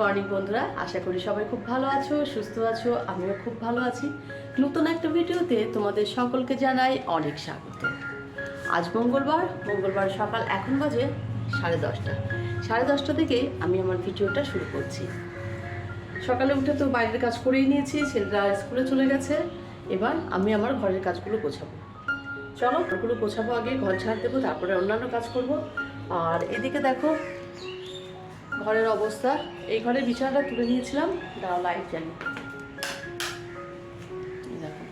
Morning, বন্ধুরা। আশা করি সবাই খুব ভালো আছো, সুস্থ আছো, আমিও খুব ভালো আছি। নতুন একটা ভিডিওতে তোমাদের সকলকে জানাই অনেক স্বাগত। আজ মঙ্গলবার মঙ্গলবার সকাল এখন বাজে সাড়ে দশটা। সাড়ে দশটা থেকে আমি আমার ভিডিওটা শুরু করছি। সকালে উঠে তো বাইরের কাজ করেই নিয়েছি, ছেলেরা স্কুলে চলে গেছে। এবার আমি আমার ঘরের কাজগুলো গোছাবো। চলো ওগুলো গোছাবো আগে, ঘর ঝাড় দেবো, তারপরে অন্যান্য কাজ করব। আর এদিকে দেখো ঘরের অবস্থা। এই ঘরের বিছানাটা তুলে নিয়েছিলাম। দাঁড়াও লাইট জানি দেখো।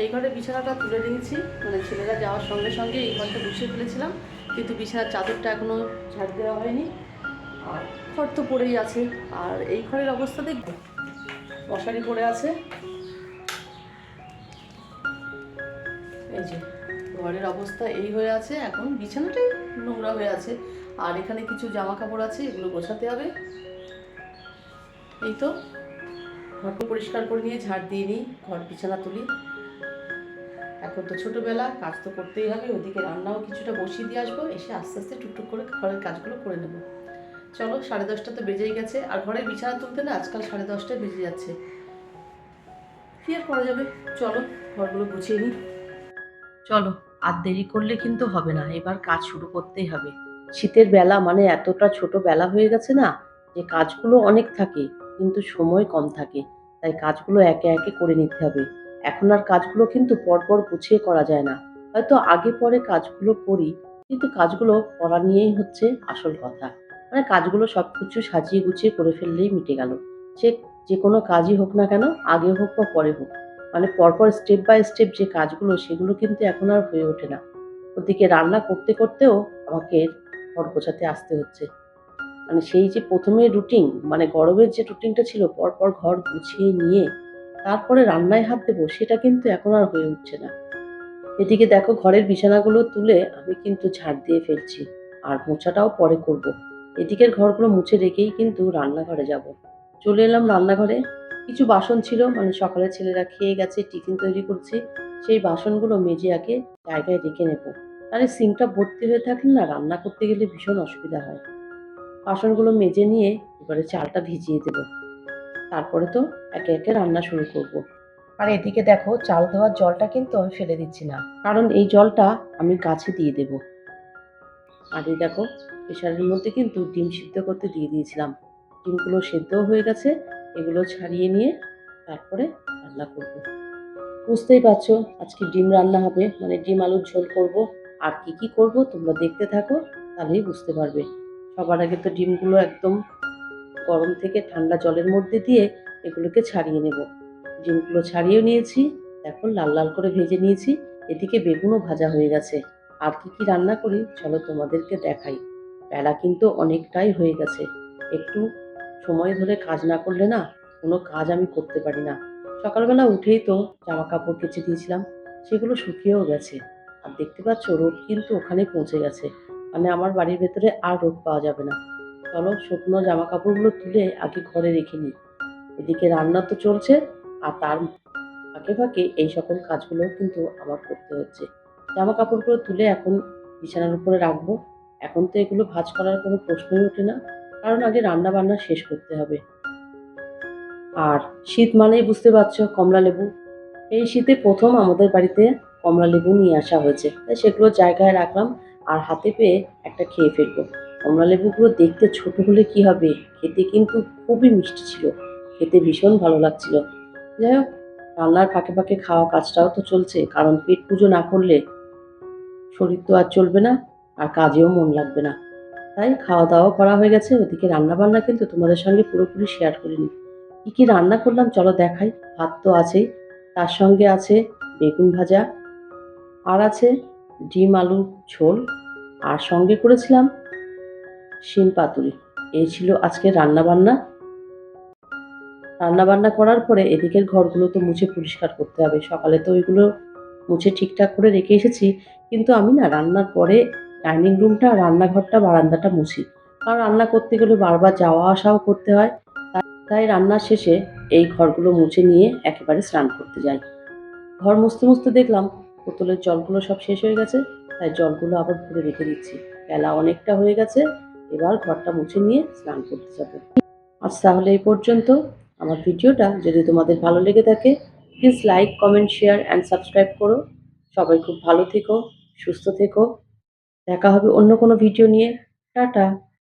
এই ঘরের বিছানাটা তুলে নিয়েছি। মানে ছেলেরা যাওয়ার সঙ্গে সঙ্গে এই ঘরটা গুছিয়ে ফেলেছিলাম। কিন্তু বিছানার চাদরটা এখনও ঝাড় দেওয়া হয়নি। আর ঘর তো পড়েই আছে। আর এই ঘরের অবস্থা দেখব মশারি পড়ে আছে। এই যে, ঘরের অবস্থা এই হয়ে আছে। এখন বিছানাটাই নোংরা হয়ে আছে। আর এখানে কিছু জামা কাপড় আছে, এগুলো গোছাতে হবে। এই তো ঘরটা পরিষ্কার করে নিয়ে ঝাড় দিয়ে নিই, ঘর বিছানা তুলি। এখন তো ছোটোবেলা, কাজ তো করতেই হবে, ওদিকে রান্নাও কিছুটা বসিয়ে দিয়ে আসব, এসে আস্তে আস্তে টুকটুক করে ঘরের কাজগুলো করে নেব। চলো, সাড়ে দশটা তো বেজেই গেছে, আর ঘরের বিছানা তুলতে না আজকাল সাড়ে দশটায় বেজে যাচ্ছে। কি আর করা যাবে? চলো, ঘরগুলো গুছিয়ে নিই। চলো, আর দেরি করলে কিন্তু হবে না, এবার কাজ শুরু করতেই হবে। শীতের বেলা মানে এতটা ছোট বেলা হয়ে গেছে না যে কাজগুলো অনেক থাকে, কিন্তু সময় কম থাকে। তাই কাজগুলো একে একে করে নিতে হবে। এখন আর কাজগুলো কিন্তু পরপর গুছিয়ে করা যায় না। হয়তো আগে পরে কাজগুলো করি, কিন্তু কাজগুলো করা নিয়েই হচ্ছে আসল কথা। মানে কাজগুলো সব কিছু সাজিয়ে গুছিয়ে করে ফেললেই মিটে গেল। সে যে কোনো কাজই হোক না কেন, আগে হোক বা পরে হোক। মানে পরপর স্টেপ বাই স্টেপ যে কাজগুলো, সেগুলো কিন্তু এখন আর হয়ে ওঠে না। ওদিকে রান্না করতে করতেও আমাকে ঘর গোছাতে আসতে হচ্ছে মানে সেই যে প্রথমে রুটিন মানে গরমের যে রুটিনটা ছিল পরপর ঘর গুছিয়ে নিয়ে তারপরে রান্নায় হাত দেবো, সেটা কিন্তু এখন আর হয়ে উঠছে না এদিকে দেখো ঘরের বিছানাগুলো তুলে আমি কিন্তু ঝাড় দিয়ে ফেলছি, আর মোছাটাও পরে করব। এদিকের ঘরগুলো মুছে রেখেই কিন্তু রান্নাঘরে যাব। চলে এলাম রান্নাঘরে কিছু বাসন ছিল মানে সকালে ছেলেরা খেয়ে গেছে, টিফিন তৈরি করছি, সেই বাসনগুলো মেজে আগে জায়গায় রেখে নেব তাহলে সিঙ্কটা ভর্তি হয়ে থাকলে না রান্না করতে গেলে ভীষণ অসুবিধা হয়। বাসনগুলো মেজে নিয়ে এবারে চালটা ভিজিয়ে দেবো। তারপরে তো একে একে রান্না শুরু করব। আর এদিকে দেখো চাল ধোয়ার জলটা কিন্তু আমি ফেলে দিচ্ছি না। কারণ এই জলটা আমি গাছে দিয়ে দেব। আর এই দেখো প্রেশারের মধ্যে কিন্তু ডিম সিদ্ধ করতে দিয়ে দিয়েছিলাম। ডিমগুলো সেদ্ধও হয়ে গেছে এগুলো ছাড়িয়ে নিয়ে তারপরে রান্না করব। বুঝতেই পারছ আজকে ডিম রান্না হবে মানে ডিম আলুর ঝোল করব। আর কি কি করব তোমরা দেখতে থাকো, তাহলেই বুঝতে পারবে। সবার আগে তো ডিমগুলো একদম গরম থেকে ঠান্ডা জলের মধ্যে দিয়ে এগুলোকে ছাড়িয়ে নেব। ডিমগুলো ছাড়িয়ে নিয়েছি এখন লাল লাল করে ভেজে নিয়েছি, এদিকে বেগুনও ভাজা হয়ে গেছে। আর কি কি রান্না করি, চলো তোমাদেরকে দেখাই। বেলা কিন্তু অনেকটাই হয়ে গেছে। একটু সময় ধরে কাজ না করলে না, কোনো কাজ আমি করতে পারি না। সকালবেলা উঠেই তো জামা কাপড় কেচে দিয়েছিলাম, সেগুলো শুকিয়েও গেছে। আর দেখতে পাচ্ছ রোদ কিন্তু ওখানে পৌঁছে গেছে। মানে আমার বাড়ির ভেতরে আর রোদ পাওয়া যাবে না। চলো শুকনো জামা কাপড়গুলো তুলে আগে ঘরে রেখে নিই। এদিকে রান্না তো চলছে আর তার ফাঁকে ফাঁকে এই সকল কাজগুলো কিন্তু আমার করতে হচ্ছে। জামা কাপড়গুলো তুলে এখন বিছানার উপরে রাখব। এখন তো এগুলো ভাঁজ করার কোনো প্রশ্নই ওঠে না, কারণ আগে রান্না বান্না শেষ করতে হবে। আর শীত মানেই বুঝতে পারছ কমলা লেবু এই শীতে প্রথম আমাদের বাড়িতে কমলা লেবু নিয়ে আসা হয়েছে। তাই সেগুলো জায়গায় রাখলাম আর হাতে পেয়ে একটা খেয়ে ফেলব। কমলা লেবুগুলো দেখতে ছোট হলে কি হবে? খেতে কিন্তু খুবই মিষ্টি ছিল। খেতে ভীষণ ভালো লাগছিল। যাই হোক, রান্নার ফাঁকে ফাঁকে খাওয়া কাজটাও তো চলছে। কারণ পেট পুজো না করলে শরীর তো আর চলবে না আর কাজেও মন লাগবে না। তাই খাওয়া দাওয়া করা হয়ে গেছে। ওদিকে রান্না বান্না কিন্তু তোমাদের সঙ্গে পুরোপুরি শেয়ার করিনি। কী কী রান্না করলাম চলো দেখাই। ভাত তো আছেই। তার সঙ্গে আছে বেগুন ভাজা আর আছে ডিম আলুর ঝোল। আর সঙ্গে করেছিলাম শিম পাতুরি। এই ছিল আজকে রান্না বান্না রান্না বান্না করার পরে এদিকের ঘরগুলো তো মুছে পরিষ্কার করতে হবে। সকালে তো ওইগুলো মুছে ঠিকঠাক করে রেখে এসেছি। কিন্তু আমি না রান্নার পরে ডাইনিং রুমটা, রান্নাঘরটা, বারান্দাটা মুছি। কারণ রান্না করতে গেলে বারবার যাওয়া আসাও করতে হয়। তাই রান্নার শেষে এই ঘরগুলো মুছে নিয়ে একেবারে স্নান করতে যাই। ঘর মুছতে মুছতে দেখলাম বোতলের জলগুলো সব শেষ হয়ে গেছে, তাই জলগুলো আবার ভরে রেখে দিচ্ছি। বেলা অনেকটা হয়ে গেছে, এবার ঘরটা মুছে নিয়ে স্নান করতে যাব। আজ তাহলে এই পর্যন্ত। আমার ভিডিওটা যদি তোমাদের ভালো লেগে থাকে please like comment share and subscribe করো। সবাই খুব ভালো থেকো, সুস্থ থেকো। দেখা হবে অন্য কোনো ভিডিও নিয়ে। টাটা।